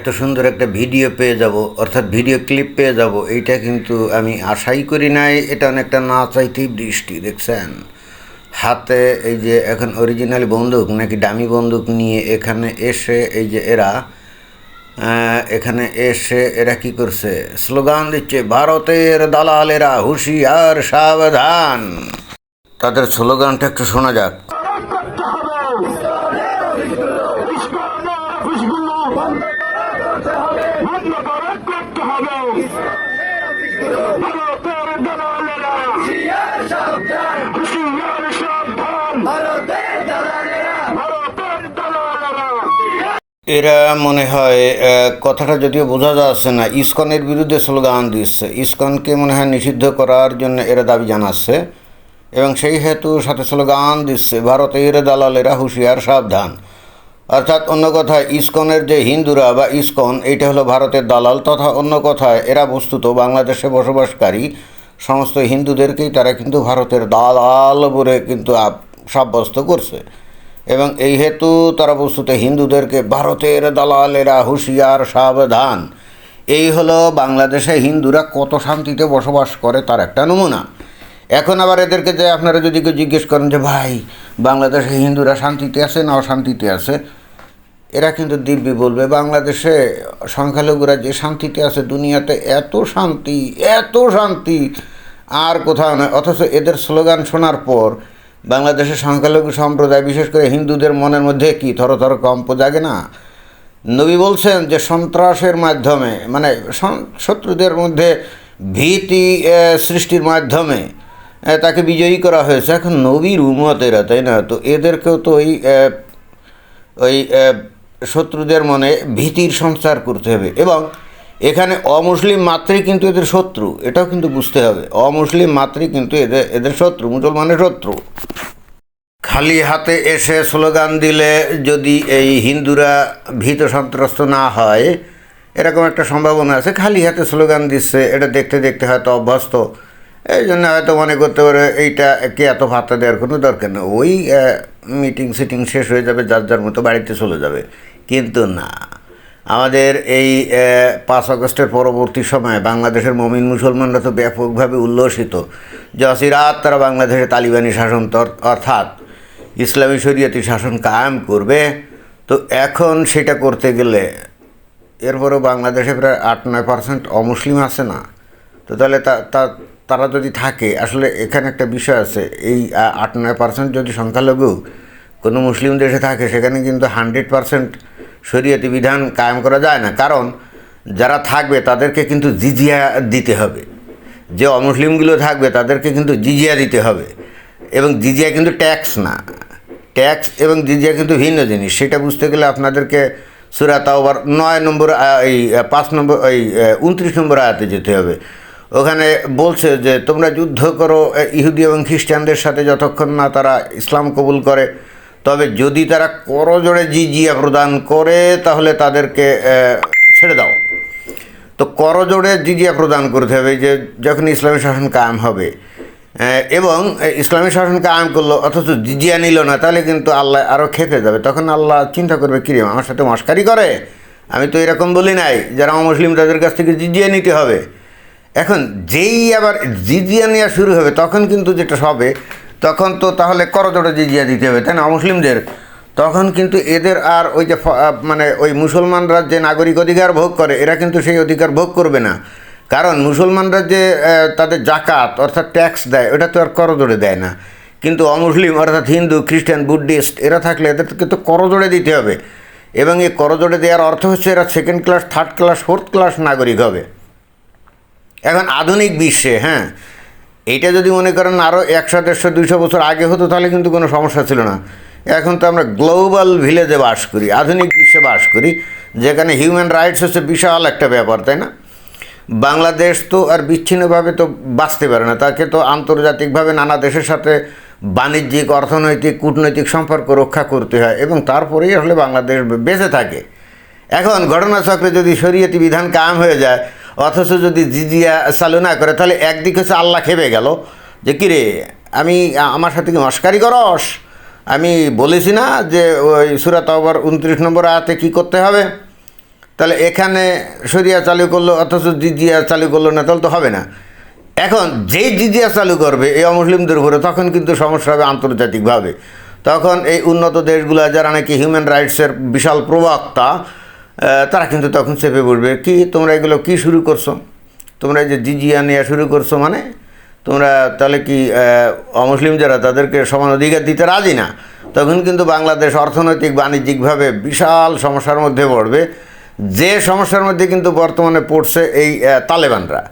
এত সুন্দর একটা ভিডিও পেয়ে যাব, অর্থাৎ ভিডিও ক্লিপ পেয়ে যাব, এইটা কিন্তু আমি আশাই করি নাই, এটা অনেকটা না চাইতেই বৃষ্টি দেখছেন? হাতে এই যে এখন অরিজিনাল বন্দুক, নাকি দামি বন্দুক নিয়ে এখানে এসে, এই যে এরা এখানে এসে এরা কি করছে? স্লোগান দিচ্ছে, ভারতের দালালেরা হুঁশিয়ার সাবধান। তাদের স্লোগানটা একটু শোনা যাক করতে হবে খুশগুলো বন্ধ করে করতে হবে। এরা মনে হয় কথাটা যদিও বোঝা যাচ্ছে না, ইসকনের বিরুদ্ধে স্লোগান দিচ্ছে। ইসকনকে মনে হয় নিষিদ্ধ করার জন্য এরা দাবি জানাচ্ছে। এবং সেই হেতু সাথে স্লোগান দিচ্ছে, ভারতের দালালেরা হুঁশিয়ার সাবধান। অর্থাৎ অন্য কথায়, ইসকনের যে হিন্দুরা বা ইসকন, এইটা হলো ভারতের দালাল, তথা অন্য কথায়, এরা বস্তুত বাংলাদেশে বসবাসকারী। সমস্ত হিন্দুদেরকেই তারা কিন্তু ভারতের দালাল বলে কিন্তু সাব্যস্ত করছে। এবং এই হেতু তারা বস্তুত হিন্দুদেরকে ভারতের দালালেরা হুঁশিয়ার, সাবধান। এই হলো বাংলাদেশে হিন্দুরা কত শান্তিতে বসবাস করে তার একটা নমুনা। এখন আবার এদেরকে যে আপনারা যদি কেউ জিজ্ঞেস করেন যে, ভাই, বাংলাদেশে হিন্দুরা শান্তিতে আছে না অশান্তিতে আছে? এরা কিন্তু দিব্যি বলবে, বাংলাদেশে সংখ্যালঘুরা যে শান্তিতে আছে, দুনিয়াতে এত শান্তি এত শান্তি, আর কোথাও নয়। অথচ এদের স্লোগান শোনার পর বাংলাদেশের সংখ্যালঘু সম্প্রদায়, বিশেষ করে হিন্দুদের মনের মধ্যে কি থর থর কম্প জাগে না? নবী বলছেন যে সন্ত্রাসের মাধ্যমে মানে শত্রুদের মধ্যে ভীতি সৃষ্টির মাধ্যমে তাকে বিজয়ী করা হয়েছে। এখন নবীর উমতেরা তাই না? তো এদেরকেও তো ওই ওই শত্রুদের মনে ভীতির সঞ্চার করতে হবে এবং এখানে অমুসলিম মাত্রই কিন্তু এদের শত্রু, এটাও কিন্তু বুঝতে হবে। অমুসলিম মাত্রই কিন্তু এদের এদের শত্রু, মুসলমানের শত্রু। খালি হাতে এসে স্লোগান দিলে যদি এই হিন্দুরা ভীত সন্ত্রস্ত না হয়, এরকম একটা সম্ভাবনা আছে। খালি হাতে স্লোগান দিচ্ছে, এটা দেখতে দেখতে হয়তো অভ্যস্ত। এই জন্য হয়তো মনে করতে পারে, এইটা কে এত ভাতা দেওয়ার কোনো দরকার নেই। ওই মিটিং সিটিং শেষ হয়ে যাবে, যার যার মতো বাড়িতে চলে যাবে। কিন্তু না। আমাদের এই পাঁচ আগস্টের পরবর্তী সময়ে বাংলাদেশের মমিন মুসলমানরা তো ব্যাপকভাবে উল্লসিত। যে অচিরাত তারা বাংলাদেশে তালিবানি শাসন অর্থাৎ ইসলামী শরীয়তি শাসন কায়েম করবে। তো এখন সেটা করতে গেলে এরপরেও বাংলাদেশে প্রায় আট, নয় পার্সেন্ট অমুসলিম আছে না। তো তাহলে তা- তারা যদি থাকে, আসলে এখানে একটা বিষয় আছে, এই আট, নয় পার্সেন্ট যদি সংখ্যালঘু কোনো মুসলিম দেশে থাকে, সেখানে কিন্তু হান্ড্রেড পার্সেন্ট শরীয়তি বিধান কায়েম করা যায় না। কারণ যারা থাকবে, তাদেরকে কিন্তু জিজিয়া দিতে হবে। যে অমুসলিমগুলো থাকবে, তাদেরকে কিন্তু জিজিয়া দিতে হবে। এবং জিজিয়া কিন্তু ট্যাক্স না। ট্যাক্স এবং জিজিয়া কিন্তু ভিন্ন জিনিস। সেটা বুঝতে গেলে আপনাদেরকে সুরা তাওবার নয় নম্বর এই পাঁচ নম্বর, এই উনত্রিশ নম্বর আয়াতে যেতে হবে। ওখানে বলছে যে, তোমরা যুদ্ধ করো ইহুদি এবং খ্রিস্টানদের সাথে যতক্ষণ না তারা ইসলাম কবুল করে। তবে যদি তারা করজোড়ে জিজিয়া প্রদান করে, তাহলে তাদেরকে ছেড়ে দাও। তো করজোড়ে জিজিয়া প্রদান করতে হবে, যে যখন ইসলামী শাসন কায়েম হবে। এবং ইসলামী শাসন কায়েম করল, অথচ জিজিয়া নিল না, তাহলে কিন্তু আল্লাহ আরও খেপে যাবে। তখন আল্লাহ চিন্তা করবে কিরে আমার সাথে মস্কারি করে? আমি তো এরকম বলি নাই, যারা মুসলিম তাদের কাছ থেকে জিজিয়া নিতে হবে। এখন যেই আবার জিজিয়া নেওয়া শুরু হবে, তখন কিন্তু যেটা হবে, তখন তো তাহলে করজোড়ে জিজিয়া দিতে হবে, তাই না মুসলিমদের তখন কিন্তু এদের আর ওই যে মানে ওই মুসলমানরা যে নাগরিক অধিকার ভোগ করে, এরা কিন্তু সেই অধিকার ভোগ করবে না। কারণ মুসলমানরা যে তাদের জাকাত, অর্থাৎ ট্যাক্স দেয়, ওটা তো আর করজোড়ে দেয় না। কিন্তু অমুসলিম, অর্থাৎ হিন্দু, খ্রিস্টান, বুদ্ধিস্ট, এরা থাকলে এদেরকে তো করজোড়ে দিতে হবে। এবং এই করজোড়ে দেওয়ার অর্থ হচ্ছে এরা second class third class fourth class নাগরিক হবে। এখন আধুনিক বিশ্বে হ্যাঁ এটা যদি মনে করেন আরও একশো, দেড়শো, দুইশো বছর আগে হতো, তাহলে কিন্তু কোনো সমস্যা ছিল না। এখন তো আমরা গ্লোবাল ভিলেজে বাস করি, আধুনিক বিশ্বে বাস করি, যেখানে হিউম্যান রাইটস হচ্ছে বিশাল একটা ব্যাপার, তাই না? বাংলাদেশ তো আর বিচ্ছিন্নভাবে তো বাঁচতে পারে না, তাকে তো আন্তর্জাতিকভাবে নানা দেশের সাথে বাণিজ্যিক, অর্থনৈতিক, কূটনৈতিক সম্পর্ক রক্ষা করতে হয় এবং তারপরেই আসলে বাংলাদেশ বেঁচে থাকে। এখন ঘটনাচক্রে যদি শরীয়তি বিধান কায়েম হয়ে যায় অথচ যদি জিজিয়া চালু না করে, তাহলে একদিক হচ্ছে আল্লাহ খেপে গেল। যে কিরে, আমি, আমার সাথে কি মস্কারি করস? আমি বলেছি না যে ওই সুরাত আবার উনত্রিশ নম্বর আয়াতে কী করতে হবে? তাহলে এখানে সরিয়া চালু করল, অথচ জিজিয়া চালু করল না, তাহলে তো হবে না। এখন যেই জিজিয়া চালু করবে, এই অমুসলিমদের উপরে, তখন কিন্তু সমস্যা হবে আন্তর্জাতিকভাবে। তখন এই উন্নত দেশগুলো যারা নাকি হিউম্যান রাইটসের বিশাল প্রবক্তা তারা কিন্তু তখন চেপে পড়বে কি, তোমরা এগুলো কি শুরু করছ? তোমরা যে জিজিয়া নেওয়া শুরু করছ মানে? তোমরা তাহলে কি অমুসলিম যারা তাদেরকে সমান অধিকার দিতে রাজি না? তখন কিন্তু বাংলাদেশ অর্থনৈতিক বাণিজ্যিকভাবে বিশাল সমস্যার মধ্যে পড়বে। যে সমস্যার মধ্যে কিন্তু বর্তমানে পড়ছে এই তালেবানরা।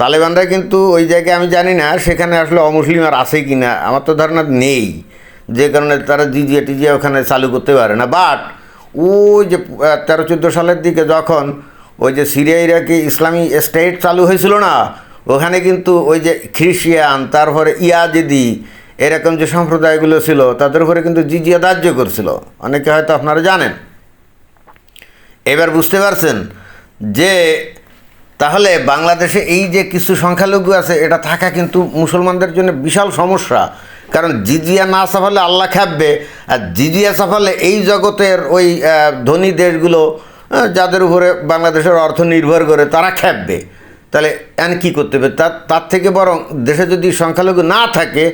তালেবানরা কিন্তু ওই জায়গায় আমি জানি না, সেখানে আসলে অমুসলিম আর আছে কি না আমার তো ধারণা নেই। যে কারণে তারা জিজিয়া টিজিয়া ওখানে চালু করতে পারে না। বাট ওই যে তেরো চোদ্দ সালের দিকে যখন ওই যে সিরিয়া ইরাকে ইসলামী স্টেট চালু হয়েছিল না, ওখানে কিন্তু ওই যে খ্রিস্টিয়ান তারপরে ইয়াজিদি, এরকম যে সম্প্রদায়গুলো ছিল, তাদের উপরে কিন্তু জিজিয়া ধার্য করছিল। অনেকে হয়তো আপনারা জানেন। এবার বুঝতে পারছেন যে, তাহলে বাংলাদেশে এই যে কিছু সংখ্যালঘু আছে, এটা থাকা কিন্তু মুসলমানদের জন্য বিশাল সমস্যা। কারণ জিজিয়া না সাফালে আল্লাহ খাববে আর জিজিয়া সাফালে এই জগতের ওই ধনী দেশগুলো যাদের উপরে বাংলাদেশের অর্থ নির্ভর করে, তারা খাববে তাহলে, এন কী করতে হবে? তার তার থেকে বরং দেশে যদি সংখ্যালঘু না থাকে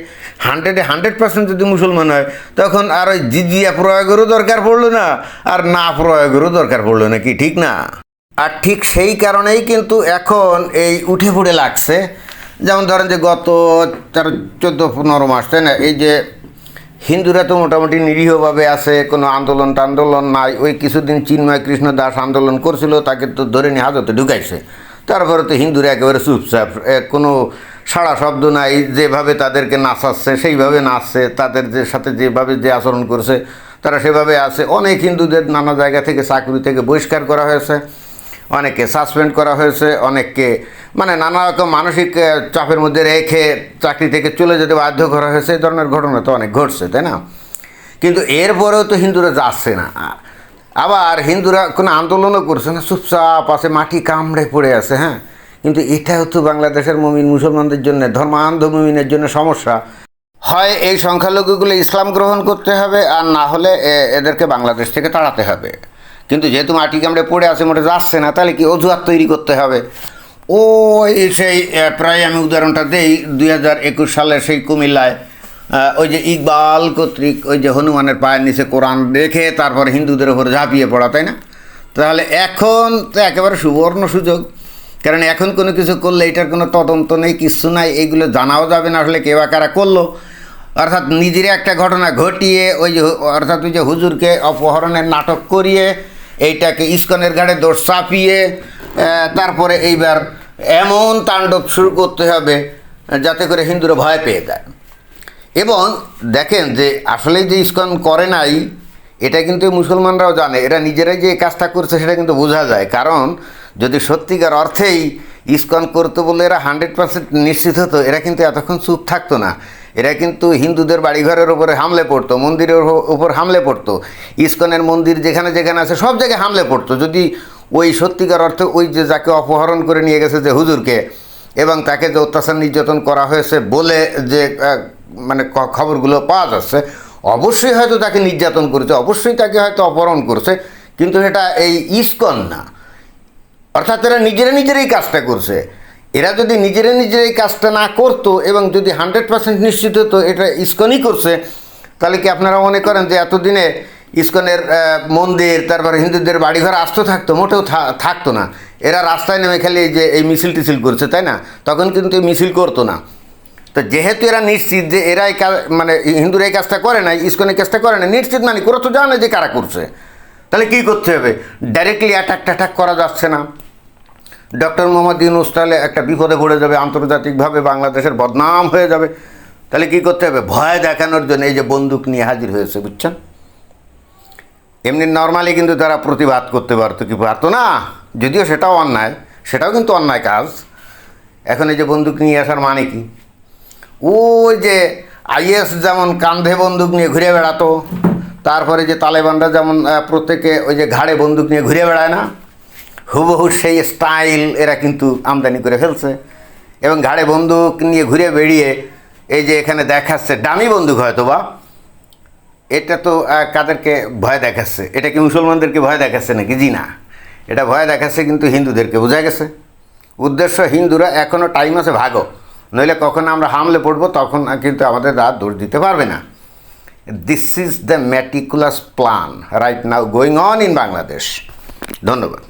হান্ড্রেডে হান্ড্রেড পার্সেন্ট যদি মুসলমান হয়, তখন আর ওই জিজিয়া প্রয়োগেরও দরকার পড়ল না, আর না প্রয়োগেরও দরকার পড়ল না কি ঠিক না? আর ঠিক সেই কারণেই কিন্তু এখন এই উঠে পড়ে লাগছে যেমন ধরেন যে গত তেরো চোদ্দ, পনেরো মাস, তাই না? এই যে হিন্দুরা তো মোটামুটি নিরীহভাবে আছে, কোনো আন্দোলন টান্দোলন নাই, ওই কিছুদিন চিন্ময় কৃষ্ণ দাস আন্দোলন করছিল, তাকে তো ধরে নিয়ে হাজতে ঢুকাইছে। তারপরে তো হিন্দুরা একেবারে চুপচাপ কোনো সাড়া শব্দ নাই, যেভাবে তাদেরকে নাচাচ্ছে, সেইভাবে নাচছে, তাদের যে সাথে যেভাবে যে আচরণ করছে, তারা সেভাবে আছে। অনেক হিন্দুদের নানা জায়গা থেকে চাকরি থেকে বহিষ্কার করা হয়েছে। অনেককে সাসপেন্ড করা হয়েছে, অনেককে মানে নানা রকম মানসিক চাপের মধ্যে রেখে চাকরি থেকে চলে যেতে বাধ্য করা হয়েছে। এই ধরনের ঘটনা তো অনেক ঘটছে, তাই না? কিন্তু এরপরেও তো হিন্দুরা যাচ্ছে না। আবার হিন্দুরা কোনো আন্দোলনও করছে না, চুপচাপ আছে, মাটি কামড়ে পড়ে আছে হ্যাঁ? কিন্তু এটাও তো বাংলাদেশের মমিন মুসলমানদের জন্য, ধর্মান্ধ মমিনের জন্য সমস্যা। হয় এই সংখ্যালঘুগুলো ইসলাম গ্রহণ করতে হবে, আর না হলে এদেরকে বাংলাদেশ থেকে তাড়াতে হবে। কিন্তু যেহেতু মাটি কামড়ে পড়ে আছে, মোটে যাচ্ছে না, তাহলে কি অজুহাত তৈরি করতে হবে? ও সেই প্রায় আমি উদাহরণটা দেই, দুই হাজার একুশ সালের সেই কুমিল্লায় ওই যে ইকবাল কর্তৃক ওই যে হনুমানের পায়ের নিচে কোরআন দেখে তারপর হিন্দুদের ওপর ঝাঁপিয়ে পড়া, তাই না? তাহলে এখন তো একেবারে সুবর্ণ সুযোগ, কারণ এখন কোনো কিছু করলে এটার কোনো তদন্ত নেই কিছু নাই, এইগুলো জানাও যাবে না, আসলে কে বা কারা করল। অর্থাৎ নিজের একটা ঘটনা ঘটিয়ে, ওই যে অর্থাৎ ওই যে হুজুরকে অপহরণের নাটক করিয়ে এইটাকে ইস্কনের ঘাড়ে দোষ চাপিয়ে তারপরে এইবার এমন তাণ্ডব শুরু করতে হবে যাতে করে হিন্দুরা ভয় পেয়ে যায়। এবং দেখেন যে আসলে যে ইস্কন করে নাই, এটা কিন্তু মুসলমানরাও জানে, এরা নিজেরাই যে কাজটা করছে সেটা কিন্তু বোঝা যায়। কারণ যদি সত্যিকার অর্থেই ইস্কন করতো বলে এরা হান্ড্রেড পার্সেন্ট নিশ্চিত হতো, এরা কিন্তু এতক্ষণ চুপ থাকতো না। এরা কিন্তু হিন্দুদের বাড়িঘরের উপরে হামলে পড়তো, মন্দিরের উপ- উপর হামলে পড়তো, ইস্কনের মন্দির যেখানে যেখানে আছে সব জায়গায় হামলে পড়তো। যদি ওই সত্যিকার অর্থে ওই যে যাকে অপহরণ করে নিয়ে গেছে যে হুজুরকে এবং তাকে যে অত্যাচার নির্যাতন করা হয়েছে বলে যে মানে খবরগুলো পাওয়া যাচ্ছে, অবশ্যই হয়তো তাকে নির্যাতন করেছে, অবশ্যই তাকে হয়তো অপহরণ করছে, কিন্তু এটা এই ইস্কন না। অর্থাৎ এরা নিজেরা নিজেরাই কাজটা করছে। এরা যদি নিজেরা নিজেরাই কাজটা না করতো এবং যদি হান্ড্রেড পার্সেন্ট নিশ্চিত হতো, এটা ইস্কনই করছে, তাহলে কি আপনারা মনে করেন যে এতদিনে ইস্কনের মন্দির, তারপরে হিন্দুদের বাড়িঘর আস্ত থাকতো? মোটেও থাকতো না। এরা রাস্তায় নেমে খালি যে, এই মিছিল টিছিল করছে, তাই না? তখন কিন্তু মিছিল করতো না। তো যেহেতু এরা নিশ্চিত যে এরা এই কাজ মানে হিন্দুরা এই কাজটা করে না ইস্কন এই কাজটা করে না নিশ্চিত মানে করে তো জানে যে কারা করছে। তাহলে কী করতে হবে? ডাইরেক্টলি অ্যাটাক ট্যাটাক করা যাচ্ছে না। ডক্টর মোহাম্মদ ইউনুস তাহলে একটা বিপদে পড়ে যাবে, আন্তর্জাতিকভাবে বাংলাদেশের বদনাম হয়ে যাবে। তাহলে কি করতে হবে? ভয় দেখানোর জন্য এই যে বন্দুক নিয়ে হাজির হয়েছে, বুঝছেন? এমনি নর্মালি কিন্তু তারা প্রতিবাদ করতে পারতো, কি পারতো না? যদিও সেটাও অন্যায়, সেটাও কিন্তু অন্যায় কাজ। এখন এই যে বন্দুক নিয়ে আসার মানে কি? ওই যে আইএস যেমন কান্ধে বন্দুক নিয়ে ঘুরে বেড়াতো, তারপরে যে তালেবানরা যেমন প্রত্যেকে ওই যে ঘাড়ে বন্দুক নিয়ে ঘুরে বেড়ায় না? হুবহু সেই স্টাইল এরা কিন্তু আমদানি করে ফেলছে। এবং ঘাড়ে বন্দুক নিয়ে ঘুরে বেরিয়ে এই যে এখানে দেখাচ্ছে দামি বন্দুক হয়তো বা, এটা তো কাদেরকে ভয় দেখাচ্ছে? এটা কি মুসলমানদেরকে ভয় দেখাচ্ছে নাকি? জি না। এটা ভয় দেখাচ্ছে কিন্তু হিন্দুদেরকে, বোঝা গেছে? উদ্দেশ্য হিন্দুরা এখনও টাইম আছে ভাগো। নইলে কখন আমরা হামলে পড়ব, তখন কিন্তু আমাদের রাত দোষ দিতে পারবে না। This is the meticulous plan right now going on in Bangladesh ধন্যবাদ।